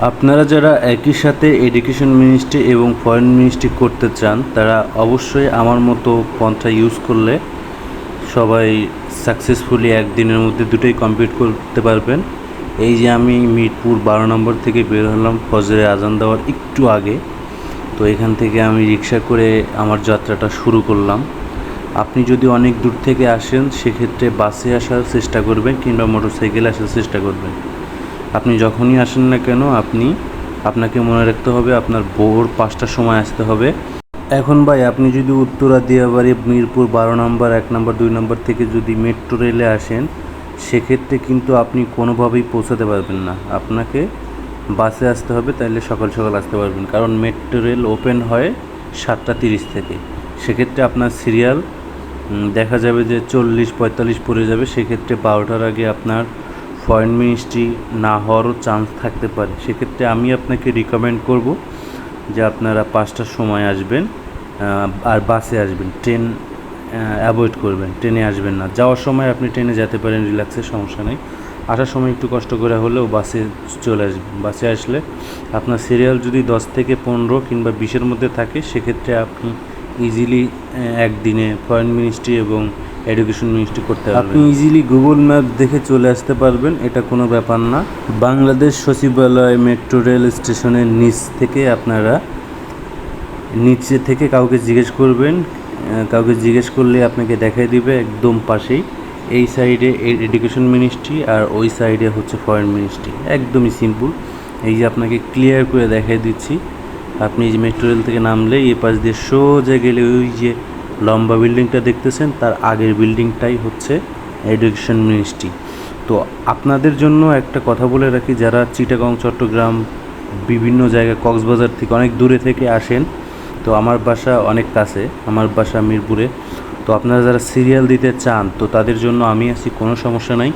আপনারা যারা একই সাথে এডুকেশন মিনিস্ট্রি এবং ফরেন মিনিস্ট্রি করতে চান, তারা অবশ্যই আমার মতো পন্থা ইউজ করলে সবাই সাকসেসফুলি একদিনের মধ্যে দুটোই কমপ্লিট করতে পারবেন। এই যে আমি মিরপুর বারো নম্বর থেকে বের হলাম ফজরে আজান দেওয়ার একটু আগে, তো এখান থেকে আমি রিক্সা করে আমার যাত্রাটা শুরু করলাম। আপনি যদি অনেক দূর থেকে আসেন, সেক্ষেত্রে বাসে আসার চেষ্টা করবেন কিংবা মোটরসাইকেলে আসার চেষ্টা করবেন। আপনি যখনই আসেন না কেন, আপনি, আপনাকে মনে রাখতে হবে, আপনার ভোর পাঁচটার সময় আসতে হবে। এখন ভাই, আপনি যদি উত্তরা, দিয়াবাড়ি, মিরপুর, বারো নম্বর, এক নম্বর, দুই নম্বর থেকে যদি মেট্রো রেলে আসেন, সেক্ষেত্রে কিন্তু আপনি কোনোভাবেই পৌঁছাতে পারবেন না। আপনাকে বাসে আসতে হবে তাহলে সকাল সকাল আসতে পারবেন। কারণ মেট্রো রেল ওপেন হয় সাতটা তিরিশ থেকে। সেক্ষেত্রে আপনার সিরিয়াল দেখা যাবে যে চল্লিশ, পঁয়তাল্লিশ পড়ে যাবে। সেক্ষেত্রে বারোটার আগে আপনার ফরেন মিনিস্ট্রি না হওয়ারও চান্স থাকতে পারে। সেক্ষেত্রে আমি আপনাকে রিকমেন্ড করব যে আপনারা পাঁচটার সময় আসবেন আর বাসে আসবেন। ট্রেন অ্যাভয়েড করবেন। ট্রেনে আসবেন না। যাওয়ার সময় আপনি ট্রেনে যেতে পারেন রিল্যাক্সের সমস্যা নেই। আসার সময় একটু কষ্ট করে হলেও বাসে চলে আসবেন। বাসে আসলে আপনার সিরিয়াল যদি দশ থেকে পনেরো কিংবা বিশের মধ্যে থাকে, সেক্ষেত্রে আপনি ইজিলি একদিনে ফরেন মিনিস্ট্রি এবং এডুকেশন মিনিস্ট্রি করতে পারবেন। আপনি ইজিলি গুগল ম্যাপ দেখে চলে আসতে পারবেন, এটা কোনো ব্যাপার না। বাংলাদেশ সচিবালয় মেট্রো রেল স্টেশনের নিচ থেকে আপনারা নিচে থেকে কাউকে জিজ্ঞেস করবেন কাউকে জিজ্ঞেস করলে আপনাকে দেখাই দিবে একদম পাশেই। এই সাইডে এডুকেশন মিনিস্ট্রি আর ওই সাইডে হচ্ছে ফরেন মিনিস্ট্রি একদমই সিম্পল এই যে আপনাকে ক্লিয়ার করে দেখাই দিচ্ছি, আপনি যে মেট্রো রেল থেকে নামলে এই পাশ দিয়ে সোজা গেলে ওই যে লম্বা বিল্ডিংটা দেখতেছেন, তার আগের বিল্ডিংটাই হচ্ছে এডুকেশন মিনিস্ট্রি। তো আপনাদের জন্য একটা কথা বলে রাখি, যারা চিটাগং, চট্টগ্রাম, বিভিন্ন জায়গায় কক্সবাজার থেকে অনেক দূরে থেকে আসেন, তো আমার বাসা অনেক কাছে, আমার বাসা মিরপুরে। তো আপনারা যারা সিরিয়াল দিতে চান, তো তাদের জন্য আমি আছি, কোনো সমস্যা নাই।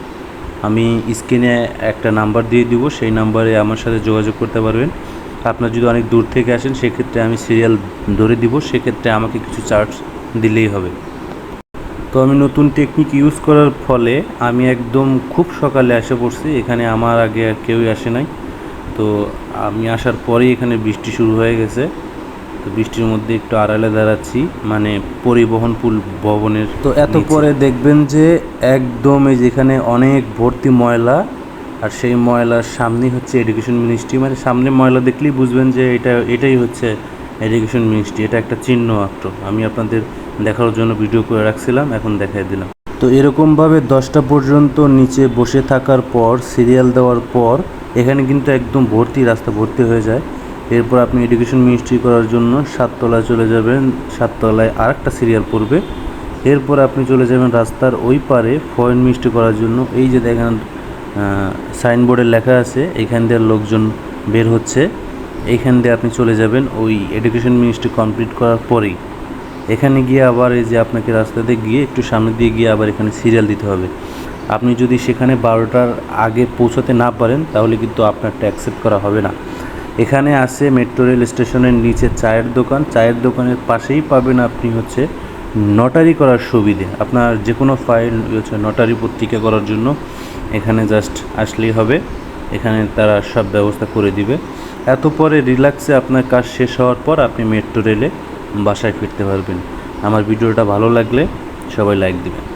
আমি স্ক্রিনে একটা নাম্বার দিয়ে দিব, সেই নাম্বারে আমার সাথে যোগাযোগ করতে পারবেন। আপনার যদি অনেক দূর থেকে আসেন, সেক্ষেত্রে আমি সিরিয়াল ধরে দিব, সেক্ষেত্রে আমাকে কিছু চার্জ দিলেই হবে। তো আমি নতুন টেকনিক ইউজ করার ফলে আমি একদম খুব সকালে এসে পড়ছি এখানে আমার আগে আর কেউই আসে নাই। তো আমি আসার পরেই এখানে বৃষ্টি শুরু হয়ে গেছে। তো বৃষ্টির মধ্যে একটু আড়ালে দাঁড়াচ্ছি মানে পরিবহন পুল ভবনের তো এত পরে দেখবেন যে একদম এই যেখানে অনেক ভর্তি ময়লা আর সেই ময়লার সামনেই হচ্ছে এডুকেশন মিনিস্ট্রি মানে সামনে ময়লা দেখলেই বুঝবেন যে এটা এটাই হচ্ছে এডুকেশন মিনিস্ট্রি এটা একটা চিহ্ন মাত্র। আমি আপনাদের দেখার জন্য ভিডিও করে রাখছিলাম, এখন দেখাই দিলাম। তো এরকমভাবে দশটা পর্যন্ত নিচে বসে থাকার পর সিরিয়াল দেওয়ার পর, এখানে কিন্তু একদম ভর্তি রাস্তা ভর্তি হয়ে যায়। এরপর আপনি এডুকেশন মিনিস্ট্রি করার জন্য সাততলায় চলে যাবেন, সাততলায় আরেকটা সিরিয়াল পড়বে। এরপর আপনি চলে যাবেন রাস্তার ওই পারে ফরেন মিনিস্ট্রি করার জন্য। এই যে দেখেন সাইনবোর্ডে লেখা আছে, এখান দিয়ে লোকজন বের হচ্ছে। এইখান দিয়ে আপনি চলে যাবেন, ওই এডুকেশন মিনিস্ট্রি কমপ্লিট করার পরেই। এখানে গিয়ে আবার এই যে আপনাকে রাস্তাতে গিয়ে একটু সামনে দিয়ে গিয়ে আবার এখানে সিরিয়াল দিতে হবে। আপনি যদি সেখানে বারোটার আগে পৌঁছাতে না পারেন, তাহলে কিন্তু আপনারটা অ্যাকসেপ্ট করা হবে না। এখানে আছে মেট্রো রেল স্টেশনের নিচে চায়ের দোকান। চায়ের দোকানের পাশেই পাবেন আপনি হচ্ছে নটারি করার সুবিধে। আপনার যে কোনো ফাইল হচ্ছে নটারি পত্রিকা করার জন্য এখানে জাস্ট আসলেই হবে। এখানে তারা সব ব্যবস্থা করে দিবে। এত পরে রিল্যাক্সে আপনার কাজ শেষ হওয়ার পর আপনি মেট্রো রেলে বাসায় ফিরতে পারবেন। আমার ভিডিওটা ভালো লাগলে সবাই লাইক দিবেন।